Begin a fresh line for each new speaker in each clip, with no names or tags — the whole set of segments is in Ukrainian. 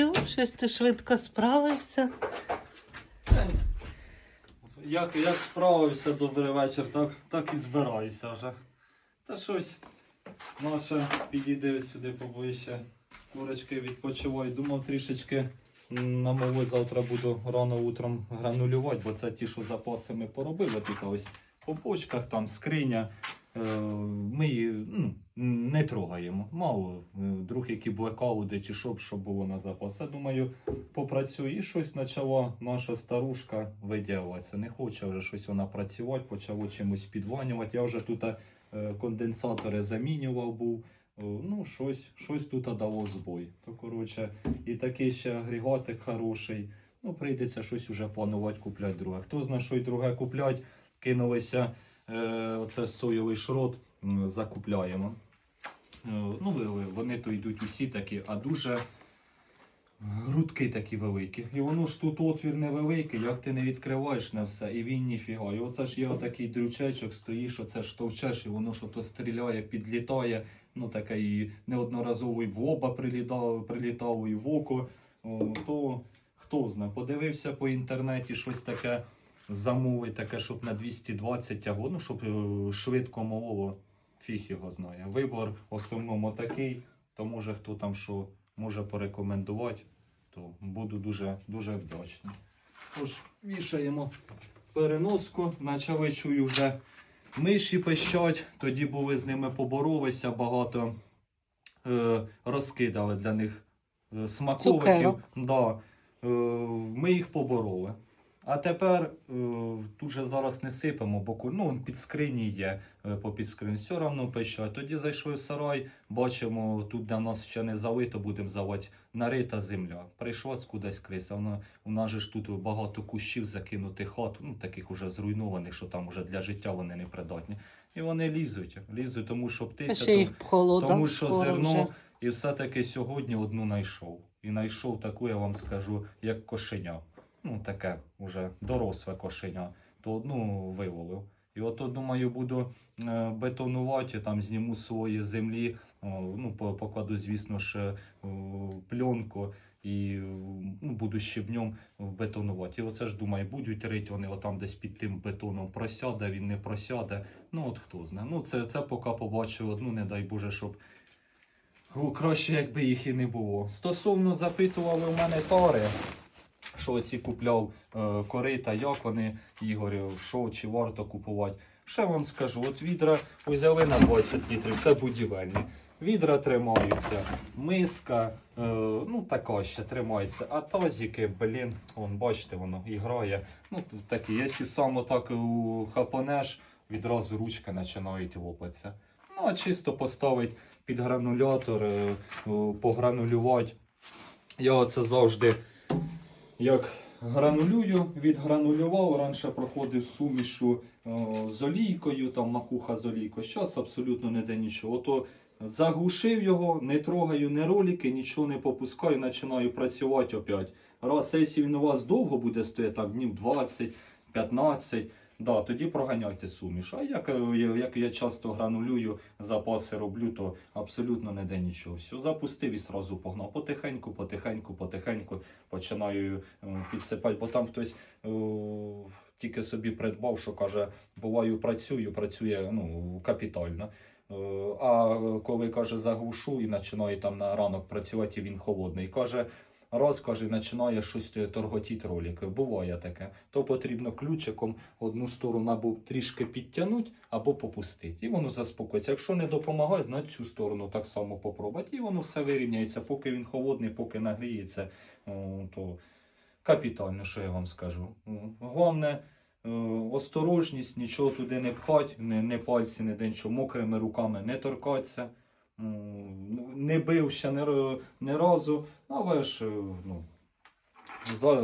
Чув, щось ти швидко справився.
Як, як справився добрий вечір, так, так і збираюся вже. Та щось наше підійде сюди поближче. Курочки відпочивають. Думав трішечки м, намолоть завтра буду рано утром гранулювати, бо це ті, що запаси ми поробили тут ось по бочках, там скриня. Е, Ми її ну, не трогаємо. Мало е, друг, які блекаути чи щоб, щоб було на запас. Думаю, попрацює і щось почала наша старушка виділилася. Не хоче вже щось вона працювати, почало чимось підванювати. Я вже тут е, конденсатори замінював був. Ну, щось, щось тут дало збой. То, коротше, і такий ще агрегатик хороший. Ну, прийдеться щось уже планувати купляти друге. Хто знає, що й друге куплять, кинулися оце соєвий шрот, закупляємо. Е, ну, вони то йдуть усі такі, а дуже грудки такі великі. І воно ж тут отвір невеликий, як ти не відкриваєш на все, і він ніфіга. І оце ж є отакий дрючечок, стоїш, оце ж товчеш, і воно що то стріляє, підлітає. Ну таке і неодноразово в оба прилітало, прилітало і в око. О, то хто знає, подивився по інтернеті щось таке замовить, таке, щоб на 220 тягло, ну щоб е, швидко мололо. Фіг його знає. Вибор в основному такий, то може хто там що може порекомендувати, то буду дуже, дуже вдячний. Тож, вішаємо переноску, почали чую вже миші пищать, тоді були з ними поборолися, багато е, розкидали для них е, смаковиків.
Цукерок.
Да, е, ми їх побороли. А тепер е, тут же зараз не сипемо, бо ну, під скрині є, е, по під скрині, все одно пищать. Тоді зайшли в сарай, бачимо, тут де в нас ще не залито, будемо завати, нарита земля. Прийшла кудись криса. Вона, у нас же ж тут багато кущів закинутих хат, ну, таких уже зруйнованих, що там уже для життя вони не придатні. І вони лізуть, лізуть, тому що птиця.
ще
то-
їх холода.
тому що зерно
вже.
і все-таки сьогодні одну знайшов. І знайшов таку, я вам скажу, як кошеня. Ну, таке вже доросле кошеня. То одну виволив. І ото, думаю, буду е, бетонувати, там зніму з своєї землі, ну, покладу, звісно ж, е, пленку і ну, буду щебнем бетонувати. І оце ж думаю, будуть рить вони отам десь під тим бетоном просяде, він не просяде. Ну от хто знає. Ну це, це поки побачу одну, не дай Боже, щоб краще, якби їх і не було. Стосовно запитували у мене тари, що оці купляв е, корита, як вони, Ігор, що чи варто купувати. Ще вам скажу, от відра взяли на 20 літрів, це будівельні. Відра тримаються, миска, е, ну така ще тримається. А тазики, блін, вон, бачите, воно і грає. Ну, такі, якщо сам отак хапанеш, відразу ручки починають лопатися. Ну, а чисто поставить під гранулятор, е, погранулювати. Я оце завжди як гранулюю, відгранулював. Раніше проходив сумішу з олійкою, там макуха з олійкою. Зараз абсолютно не де нічого. Ото заглушив його, не трогаю не ролики, нічого не попускаю, починаю працювати опять. Раз сесії він у вас довго буде стояти, там днів 20, 15, да, тоді проганяйте суміш. А як, е, як я часто гранулюю, запаси роблю, то абсолютно не де нічого. Все, запустив і сразу погнав. Потихеньку, потихеньку, потихеньку починаю е, підсипати, бо там хтось е, тільки собі придбав, що каже, буваю, працюю, працює ну, капітально. А коли каже, заглушу і починає там на ранок працювати, він холодний. Каже, раз починає щось торготіти ролик. Буває таке. То потрібно ключиком одну сторону або трішки підтягнути, або попустити. І воно заспокоїться. Якщо не допомагає, значить цю сторону так само попробувати. І воно все вирівняється, поки він холодний, поки нагріється, то капітально, що я вам скажу. Головне. е, Осторожність, нічого туди не пхать, не, не пальці, не день, що мокрими руками не торкаться. Не бив ще не разу, але ж е, ну,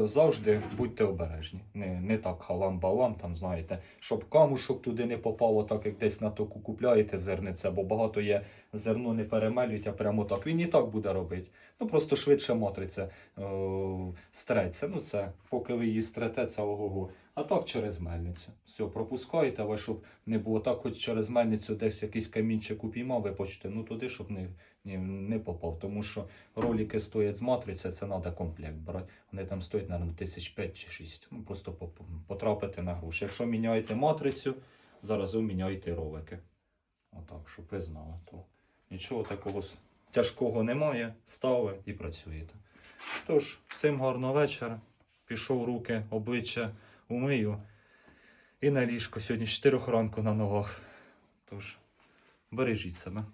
завжди будьте обережні. Не, не так халам-балам, там, знаєте, щоб камушок туди не попало, так як десь на току купляєте зернице, бо багато є зерно не перемелюють, а прямо так. Він і так буде робити. Ну просто швидше матриця е, стреться. Ну це поки ви її стрете, це ого-го. А так через мельницю. Все, пропускаєте, але щоб не було так, хоч через мельницю десь якийсь камінчик упіймав, ви почте, ну туди, щоб не, не, не попав. Тому що ролики стоять з матриці, це треба комплект брати. Вони там стоять, мабуть, тисяч п'ять чи шість. Ну, просто потрапити на гроші. Якщо міняєте матрицю, зараз ви міняєте ролики. Отак, щоб ви знали. То нічого такого тяжкого немає. Ставили і працюєте. Тож, всім гарного вечора. Пішов руки, обличчя умию. І на ліжко сьогодні з 4 ранку на ногах. Тож, бережіть себе.